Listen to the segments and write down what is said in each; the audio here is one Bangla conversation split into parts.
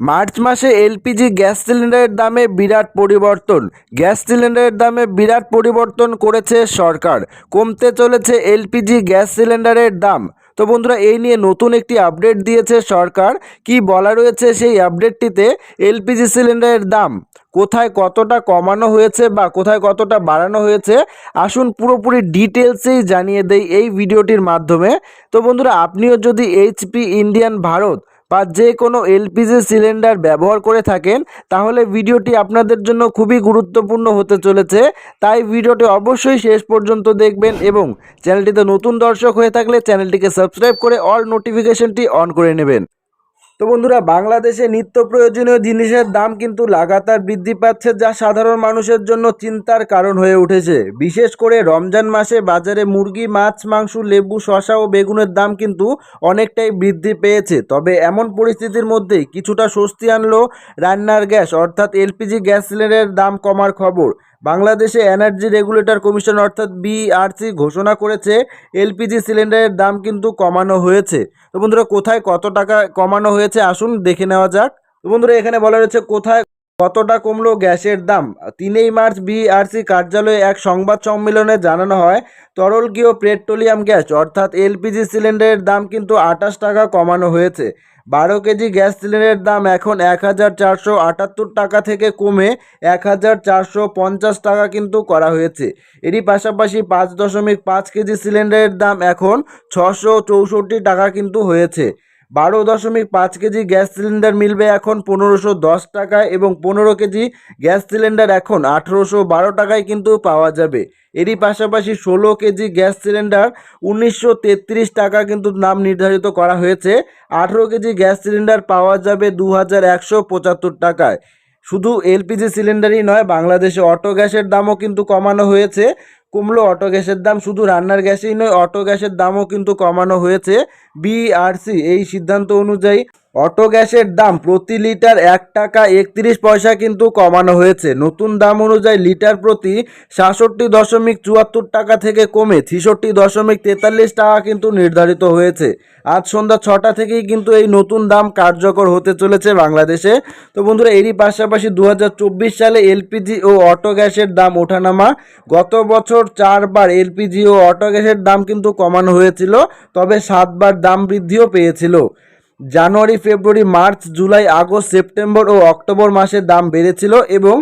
মার্চ মাসে এলপিজি গ্যাস সিলিন্ডারের দামে বিরাট পরিবর্তন। গ্যাস সিলিন্ডারের দামে বিরাট পরিবর্তন করেছে সরকার। কমতে চলেছে এলপিজি গ্যাস সিলিন্ডারের দাম। তো বন্ধুরা, এই নিয়ে নতুন একটি আপডেট দিয়েছে সরকার। কি বলা রয়েছে সেই আপডেটটিতে? এলপিজি সিলিন্ডারের দাম কোথায় কতটা কমানো হয়েছে বা কোথায় কতটা বাড়ানো হয়েছে? আসুন পুরোপুরি ডিটেলসেই জানিয়ে দেই এই ভিডিওটির মাধ্যমে। তো বন্ধুরা, আপনিও যদি এইচপি ইন্ডিয়ান ভারত বা যে কোনো এলপিজি সিলিন্ডার ব্যবহার করে থাকেন, তাহলে ভিডিওটি আপনাদের জন্য খুবই গুরুত্বপূর্ণ হতে চলেছে। তাই ভিডিওটি অবশ্যই শেষ পর্যন্ত দেখবেন এবং চ্যানেলটিতে নতুন দর্শক হয়ে থাকলে চ্যানেলটিকে সাবস্ক্রাইব করে অল নোটিফিকেশনটি অন করে নেবেন। তো বন্ধুরা, বাংলাদেশে নিত্য প্রয়োজনীয় জিনিসের দাম কিন্তু লাগাতার বৃদ্ধি পাচ্ছে, যা সাধারণ মানুষের জন্য চিন্তার কারণ হয়ে উঠেছে। বিশেষ করে রমজান মাসে বাজারে মুরগি, মাছ, মাংস, লেবু শশা ও বেগুনের দাম কিন্তু অনেকটাই বৃদ্ধি পেয়েছে। তবে এমন পরিস্থিতির মধ্যে কিছুটা স্বস্তি আনলো রান্নার গ্যাস, অর্থাৎ এলপিজি গ্যাস সিলিন্ডারের দাম কমার খবর। বাংলাদেশে এনার্জি রেগুলেটর কমিশন অর্থাৎ বিআরসি ঘোষণা করেছে, এলপিজি সিলিন্ডারের দাম কিন্তু কমানো হয়েছে। তো বন্ধুরা, কোথায় কত টাকা কমানো হয়েছে? আসুন দেখে নেওয়া যাক। তো বন্ধুরা, এখানে বলা রয়েছে কোথায় কতটা কমলো গ্যাসের দাম? তিনই মার্চ বিআরসি কার্যালয়ে এক সংবাদ সম্মেলনে জানানো হয়, তরলগীয় পেট্রোলিয়াম গ্যাস, অর্থাৎ এলপিজি সিলিন্ডারের দাম কিন্তু আঠাশ টাকা কমানো হয়েছে। বারো কেজি গ্যাস সিলিন্ডারের দাম এখন এক হাজার চারশো আটাত্তর টাকা থেকে কমে এক হাজার চারশো পঞ্চাশ টাকা কিন্তু করা হয়েছে। এরই পাশাপাশি পাঁচ দশমিক পাঁচ কেজি সিলিন্ডারের দাম এখন ছশো চৌষট্টি টাকা কিন্তু হয়েছে। বারো দশমিক পাঁচ কেজি গ্যাস সিলিন্ডার মিলবে এখন পনেরোশো দশ টাকায় এবং পনেরো কেজি গ্যাস সিলিন্ডার এখন আঠেরোশো বারো টাকায় কিন্তু পাওয়া যাবে। এরই পাশাপাশি ষোলো কেজি গ্যাস সিলিন্ডার উনিশশো তেত্রিশ টাকা কিন্তু নাম নির্ধারিত করা হয়েছে। আঠেরো কেজি গ্যাস সিলিন্ডার পাওয়া যাবে দু হাজার একশো পঁচাত্তর টাকায়। শুধু এলপিজি সিলিন্ডারই নয়, বাংলাদেশে অটো গ্যাসের দামও কিন্তু কমানো হয়েছে। কমলো অটো গ্যাসের দাম শুধু রান্নার গ্যাসেই নয়, অটো গ্যাসের দামও কিন্তু কমানো হয়েছে। বিআরসি এই সিদ্ধান্ত অনুযায়ী অটো গ্যাসের দাম প্রতি লিটার এক টাকা একত্রিশ পয়সা কিন্তু কমানো হয়েছে। নতুন দাম অনুযায়ী লিটার প্রতি সাতষট্টি দশমিক চুয়াত্তর টাকা থেকে কমে ছিষট্টি দশমিক তেতাল্লিশ টাকা কিন্তু নির্ধারিত হয়েছে। আজ সন্ধ্যা ছটা থেকেই কিন্তু এই নতুন দাম কার্যকর হতে চলেছে বাংলাদেশে। তো বন্ধুরা, এরই পাশাপাশি দু হাজার চব্বিশ সালে এলপিজি ও অটো গ্যাসের দাম ওঠানামা। গত বছর চারবার এলপিজি ও অটো গ্যাসের দাম কিন্তু কমানো হয়েছিল, তবে সাতবার দাম বৃদ্ধিও পেয়েছিল। January, February, March, July, August, September ও অক্টোবর মাসে দাম বেড়েছিল এবং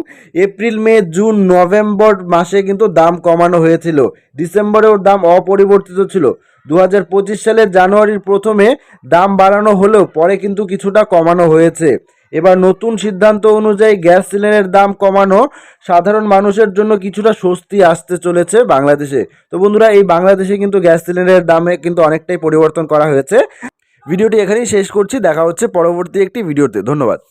এপ্রিল, মে, জুন, নভেম্বর মাসে কিন্তু দাম কমানো হয়েছিল। ডিসেম্বরেও দাম অপরিবর্তিত ছিল। দু হাজার পঁচিশ সালের জানুয়ারির প্রথমে দাম বাড়ানো হলেও পরে কিন্তু কিছুটা কমানো হয়েছে। এবার নতুন সিদ্ধান্ত অনুযায়ী গ্যাস সিলিন্ডারের দাম কমানো সাধারণ মানুষের জন্য কিছুটা স্বস্তি আসতে চলেছে বাংলাদেশে। তো বন্ধুরা, এই বাংলাদেশে কিন্তু গ্যাস সিলিন্ডারের দামে কিন্তু অনেকটাই পরিবর্তন করা হয়েছে। ভিডিওটি এখানেই শেষ করছি দেখা হচ্ছে পরবর্তী একটি ভিডিওতে ধন্যবাদ।